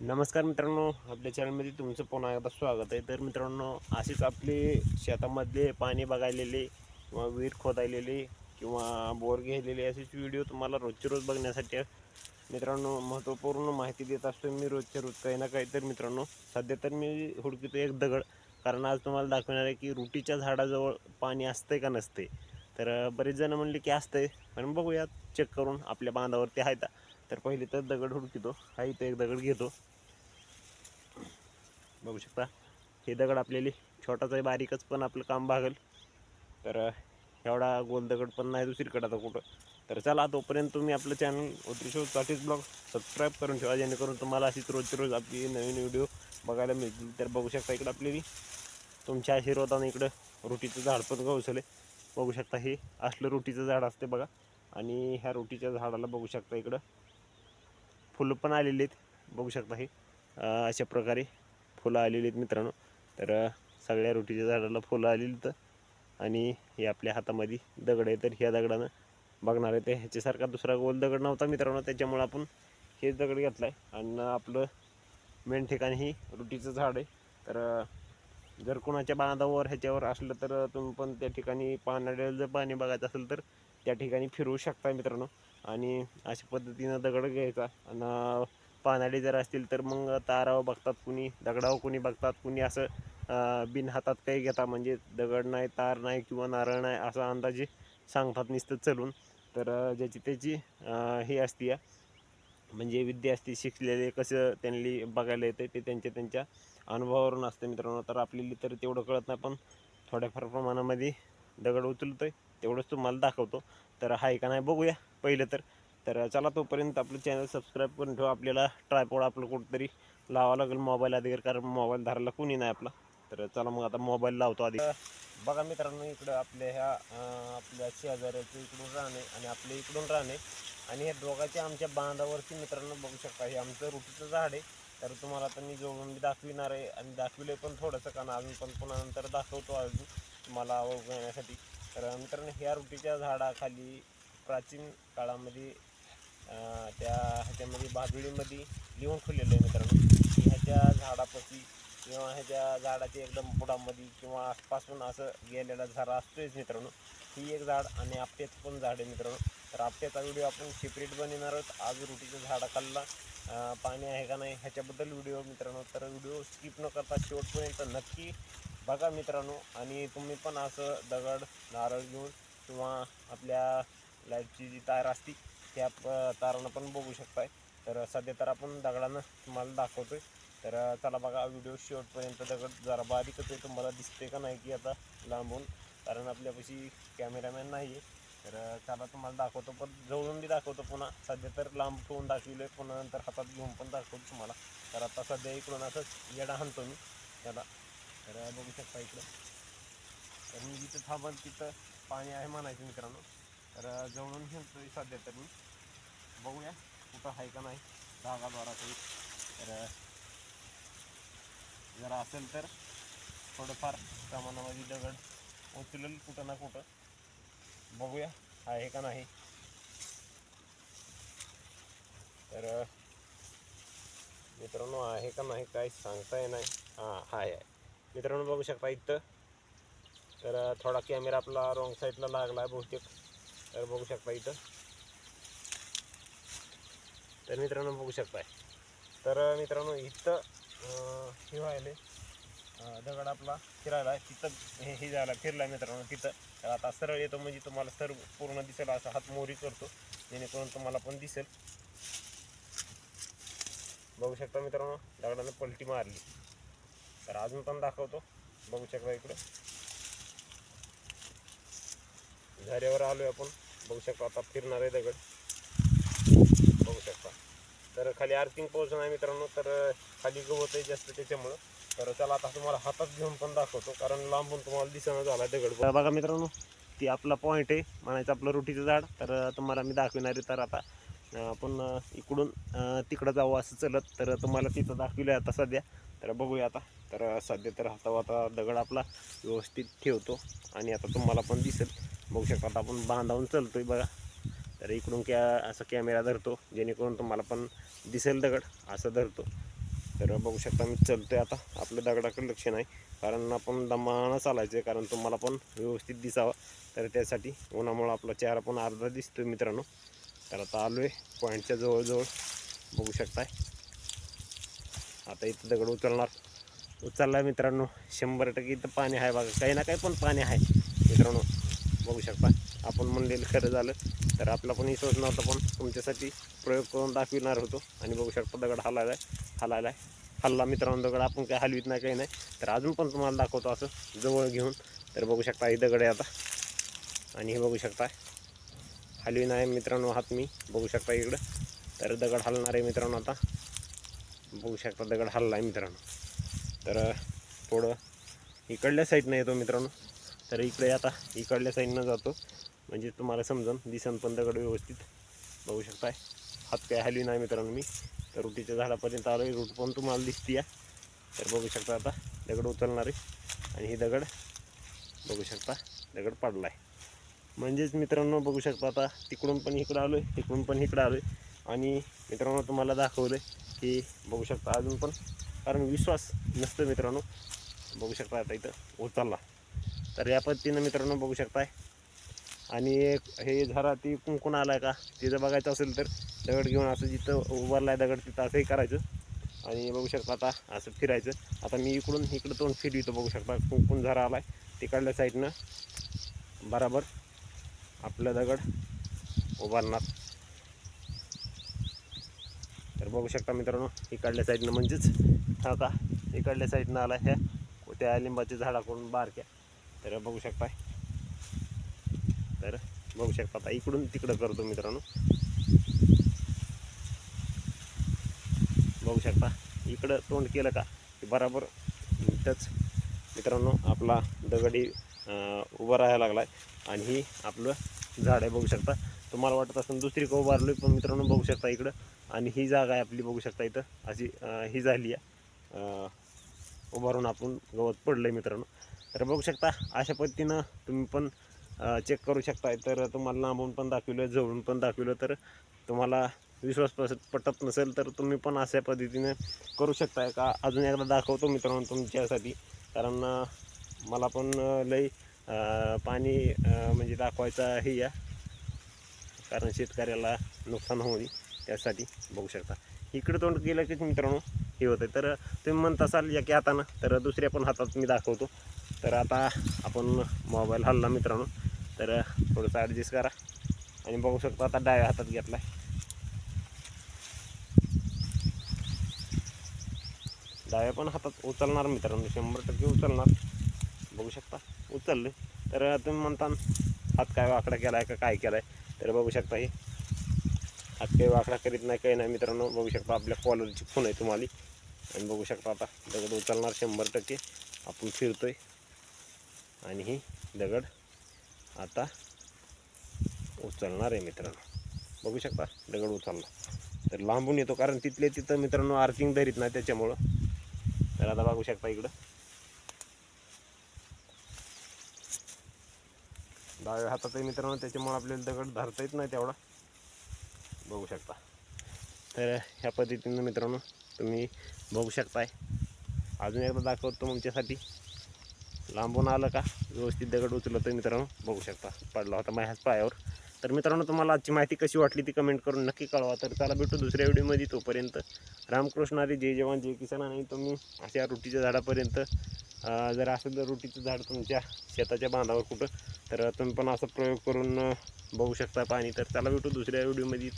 नमस्कार मित्रांनो आपल्या चॅनलमध्ये तुमचं पुन्हा एकदा स्वागत आहे. तर मित्रांनो असेच आपले शेतामधले पाणी बघायलेले किंवा विहीर खोदायलेले किंवा बोर घ्यायलेले असेच व्हिडिओ तुम्हाला रोजचे रोज बघण्यासाठी मित्रांनो महत्त्वपूर्ण माहिती देत असतो मी रोजच्या रोज. काही ना काही तर मित्रांनो सध्या तर मी हुडकीतो एक दगड कारण आज तुम्हाला दाखवणार आहे की रुटीच्या झाडाजवळ पाणी असतंय का नसते तर बरेच जण म्हणले की असतंय पण बघूया चेक करून आपल्या बांधावरती आहे तर पहिले तर दगड हुडकितो हा इथं एक दगड घेतो. बघू शकता. हे दगड आपल्याला छोटाच आहे बारीकच पण आपलं काम भागल. तर एवढा गोल दगड पण नाही दुसरीकडे आता कुठं. तर चला तोपर्यंत तुम्ही आपलं चॅनल ओत्रिशो चाटीस ब्लॉग सबस्क्राईब करून ठेवा जेणेकरून तुम्हाला अशीच रोजचे रोज आपली नवीन व्हिडिओ बघायला मिळतील. तर बघू शकता इकडं आपली तुमच्या आशीर्वादाने इकडं रोटीचं झाड पण गवसले बघू शकता हे असलं रोटीचं झाड असते बघा. आणि ह्या रोटीच्या झाडाला बघू शकता इकडं फुलं पण आलेली आहेत. बघू शकता हे अशा प्रकारे. फुलं आलेली आहेत मित्रांनो. तर सगळ्या रोटीच्या झाडाला फुलं आलेली तर आणि हे आपल्या हातामध्ये दगड आहे. तर ह्या दगडानं बघणार आहे ते. ह्याच्यासारखा दुसरा गोल दगड नव्हता मित्रांनो. त्याच्यामुळं आपण हेच दगड घेतला आहे आणि आपलं मेन ठिकाणी ही रोटीचं झाड आहे. तर जर कोणाच्या बांधावर ह्याच्यावर असलं तर तुम्ही पण त्या ठिकाणी पाण्याला जर पाणी बघायचं असेल तर त्या ठिकाणी फिरवू शकता मित्रांनो. आणि अशा पद्धतीनं दगड घ्यायचा. आणि पानाडी जर असतील तर मग तारावर बघतात कुणी दगडावर कुणी बघतात कुणी असं बिन हातात काही घेता म्हणजे दगड नाही तार नाही किंवा नारळ नाही असा अंदाजे सांगतात नुसतं चलून. तर ज्याची त्याची हे असते या. म्हणजे विद्या असते शिकलेले कसं त्यांनी बघायला येते ते त्यांच्या त्यांच्या अनुभवावरून असतं मित्रांनो. तर आपल्याला तर तेवढं कळत नाही पण थोड्याफार प्रमाणामध्ये दगड उचलतो आहे तेवढंच तुम्हाला दाखवतो. तर हाय का नाही बघूया. पहिलं तर तर चला तोपर्यंत आपलं चॅनल सबस्क्राईब करून ठेवा. आपल्याला ट्रायपॉड आपलं कुठंतरी लावावं लागेल मोबाईल आधी कारण मोबाईल धरायला कोणी नाही आपला. तर चला मग आता मोबाईल लावतो आधी. बघा मित्रांनो इकडं आपल्या ह्या आपल्या शेजाऱ्याचं इकडून राहणे आणि आपल्या इकडून राहणे. आणि ह्या दोघांच्या आमच्या बांधावरती मित्रांनो बघू शकता हे आमचं रुटीचं झाड आहे. तर तुम्हाला आता मी जोडून मी दाखविणार आहे आणि दाखविले पण थोडंसं कारण अजून पण पुन्हा नंतर दाखवतो अजून तुम्हाला ओळख येण्यासाठी तर मित्रांनो ह्या रुटीच्या झाडाखाली प्राचीन काळामध्ये त्या ह्याच्यामध्ये भादुळीमध्ये लिहून ठेवलेलं आहे मित्रांनो. की ह्याच्या झाडापाशी किंवा ह्याच्या झाडाच्या एकदम बुडामध्ये किंवा आसपासून असं गेलेला झाड असतोच मित्रांनो. ही एक झाड आणि आपट्याचं पण झाड आहे मित्रांनो. तर आपट्याचा व्हिडिओ आपण सेपरेट बनवणार आहोत. आज रुटीच्या झाडाखालला पाणी आहे का नाही ह्याच्याबद्दल व्हिडिओ मित्रांनो. तर व्हिडिओ स्किप न करता शेवटपर्यंत नक्की बघा मित्रांनो. आणि तुम्ही पण असं दगड नारळ घेऊन किंवा आपल्या लाईटची जी तार असती त्या तारानं पण बघू शकताय. तर सध्या तर आपण दगडानं तुम्हाला दाखवतोय. तर चला बघा व्हिडिओ शेवटपर्यंत दगड जरा बारीकच आहे. तुम्हाला दिसते का नाही की आता लांबून? कारण आपल्यापाशी कॅमेरामॅन नाही आहे तर चला तुम्हाला दाखवतो. पण जवळून बी दाखवतो पुन्हा. सध्या तर लांब ठेवून दाखविलं आहे पुन्हा नंतर हातात घेऊन पण दाखवतो तुम्हाला. तर आता सध्या इकडून असंच येडा हाणतो मी. त्याला तर बघू शकता इकडं. तर मी जिथं थांबल तिथं पाणी आहे म्हणायचं मित्रांनो. तर जवळून हिंडतोय सध्या तर मी बघूया कुठं आहे का नाही धागाद्वारा काही तर. जर असेल तर थोडंफार प्रमाणामध्ये दगड उचलेल कुठं ना कुठं. बघूया आहे का नाही. तर मित्रांनो आहे का नाही काय सांगता येणार. हां आहे आहे. मित्रांनो बघू शकता इथं. तर थोडा कॅमेरा आपला रॉंग साईडला लागला आहे बहुतेक. तर बघू शकता इथं. तर मित्रांनो बघू शकताय. तर मित्रांनो इथं हे व्हायले. दगड आपला फिरायला तिथं हे हे झाला फिरला मित्रांनो तिथं. तर आता सरळ येतो म्हणजे तुम्हाला सर्व पूर्ण दिसेल असा हात मोरी करतो. जेणेकरून तुम्हाला पण दिसेल. बघू शकता मित्रांनो दगडानं पलटी मारली. तर अजून पण दाखवतो. बघू शकता इकडं. झऱ्यावर आहे आपण. बघू शकता आता फिरणार आहे दगड. बघू शकता. तर खाली आर्थिंग पोहोचणार आहे मित्रांनो. तर खाली गवत आहे जास्त त्याच्यामुळं. तर चला आता तुम्हाला हातात घेऊन पण दाखवतो. कारण लांबून तुम्हाला दिसणं झाला दगड. बघा मित्रांनो ती आपला पॉईंट आहे. म्हणायचं आपलं रोटीचं झाड. तर तुम्हाला मी दाखविणार आहे तर आता आपण इकडून तिकडं जावं असं चलत. तर तुम्हाला तिथं दाखविलं आहे आता सध्या. तर बघूया आता. तर सध्या तर हातावर आता दगड आपला व्यवस्थित ठेवतो. आणि आता तुम्हाला पण दिसेल. बघू शकता आता आपण बांधावून चलतोय बघा. तर इकडून कॅ असा कॅमेरा धरतो जेणेकरून तुम्हाला पण दिसेल दगड असं धरतो. तर बघू शकता मी चलतोय आता. आपल्या दगडाकडे लक्ष नाही कारण आपण दमानं चालायचं आहे कारण तुम्हाला पण व्यवस्थित दिसावं. तर त्यासाठी उन्हामुळं आपला चेहरा पण अर्धा दिसतो मित्रांनो. तर आता आलो आहे पॉईंटच्या जवळजवळ. बघू शकताय. आता इथं दगड उचलणार. उचलला मित्रांनो शंभर टक्के इथं पाणी आहे बघा. काही ना काही पण पाणी आहे मित्रांनो. बघू शकता. आपण म्हणलेलं खरं झालं तर आपला पण विश्वास नव्हता पण तुमच्यासाठी प्रयोग करून दाखविणार होतो. आणि बघू शकता दगड हलायला हलायला हल्ला मित्रांनो दगड आपण काय हलवीत नाही काही नाही. तर अजून पण तुम्हाला दाखवतो असं जवळ घेऊन. तर बघू शकता ही दगड आहे आता. आणि हे बघू शकता हलवी नाही मित्रांनो हात मी. बघू शकता इकडं. तर दगड हलणार आहे मित्रांनो आता. बघू शकता दगड हलला आहे मित्रांनो. तर थोडं इकडल्या साईडनं येतो मित्रांनो. तर इकडे आता इकडल्या साईडनं जातो. म्हणजे तुम्हाला समजन दिसन पण दगड व्यवस्थित. बघू शकताय. हात काय हलवी नाही मित्रांनो मी. तर रुटीच्या झाडापर्यंत आलो आहे रूट पण तुम्हाला दिसते या तर बघू शकता आता दगड उचलणार. आहे आणि हे दगड बघू शकता दगड पडला आहे म्हणजेच मित्रांनो बघू शकता आता तिकडून पण इकडं आलो आहे तिकडून पण इकडं आलो आहे आणि मित्रांनो तुम्हाला दाखवलं आहे की बघू शकता अजून पण. कारण विश्वास नसतो मित्रांनो. बघू शकता आता इथं उचलला. तर या पद्धतीनं मित्रांनो बघू शकताय. आणि एक हे झरा ती कुंकून आलाय का? तिथं बघायचं असेल तर दगड घेऊन असं जिथं उभारलाय दगड तिथं असंही करायचं. आणि बघू शकता आता असं फिरायचं. आता मी इकडून इकडं तोंड फिरवितो बघू शकता. कुंकून झरा आलाय. तिकडल्या साईडनं बराबर आपलं दगड उभारणार. तर बघू शकता मित्रांनो इकडल्या साईडनं म्हणजेच आता इकडल्या साईडनं आला ह्या. त्या लिंबाच्या झाडाकडून बारक्या. तर बघू शकताय तर बघू शकता आता इकडून तिकडं करतो मित्रांनो. बघू शकता इकडं तोंड केलं का? की बराबर इथंच मित्रांनो आपला दगडी उभा राहायला लागला आहे आणि ही आपलं झाड आहे बघू शकता. तुम्हाला वाटत असेल दुसरी का उभारलो पण मित्रांनो बघू शकता इकडं. आणि ही जागा आहे आपली बघू शकता इथं. अशी ही झाली आहे. उभारून आपण गवत पडलं आहे मित्रांनो. तर बघू शकता अशा पद्धतीनं तुम्ही पण चेक करू शकता तर तुम्हाला लांबून पण दाखवलं जवळून पण दाखवलं तर तुम्हाला विश्वास पटत नसेल तर तुम्ही पण अशा पद्धतीने करू शकताय का? अजून एकदा दाखवतो मित्रांनो तुमच्यासाठी. कारण मला पण लई पाणी म्हणजे दाखवायचा हे या. कारण शेतकऱ्याला नुकसान होऊ त्यासाठी बघू शकता. इकडे तोंड केलं की मित्रांनो हे होतं तर तुम्ही म्हणत असाल या की हातानं तर दुसऱ्या पण हातात मी दाखवतो. तर आता आपण मोबाईल हल्ला मित्रांनो. तर थोडंसं ॲडजस्ट करा. आणि बघू शकता आता डाव्या हातात घेतला आहे डाव्या पण हातात उचलणार मित्रांनो. शंभर टक्के उचलणार. बघू शकता. उचलले. तर तुम्ही म्हणता हात काय वाकडा केला आहे का काय केला आहे तर बघू शकता हे. हात काही वाकडा करीत नाही काही नाही मित्रांनो. बघू शकता आपल्या कॉलरची खून आहे तुम्हाला. आणि बघू शकता आता दगड उचलणार शंभर टक्के. आपण फिरतोय. आणि ही दगड आता उचलणार आहे मित्रांनो. बघू शकता दगड उचलला. तर लांबून येतो कारण तिथले तिथं मित्रांनो आर्थिंग धरीत नाही त्याच्यामुळं. तर आता बघू शकता इकडं. डाव्या हातात आहे मित्रांनो त्याच्यामुळे आपल्याला दगड धरता येत नाही तेवढा. बघू शकता. तर ह्या पद्धतीनं मित्रांनो तुम्ही बघू शकताय. अजून एकदा दाखवतो तुमच्यासाठी. लांबून आलं का? व्यवस्थित दगड उचलतं मित्रांनो. बघू शकता. पडला होता माझ्याच पायावर. तर मित्रांनो तुम्हाला आजची माहिती कशी वाटली ती कमेंट करून नक्की कळवा. तर चला भेटू दुसऱ्या व्हिडिओमध्ये तोपर्यंत. रामकृष्ण आधी जय जवान जय किसान. आणि तुम्ही अशा रुटीच्या झाडापर्यंत जर असेल तर रुटीचं झाड तुमच्या शेताच्या बांधावर कुठं तर तुम्ही पण असा प्रयोग करून बघू शकता पाणी. तर चला भेटू दुसऱ्या व्हिडिओमध्ये.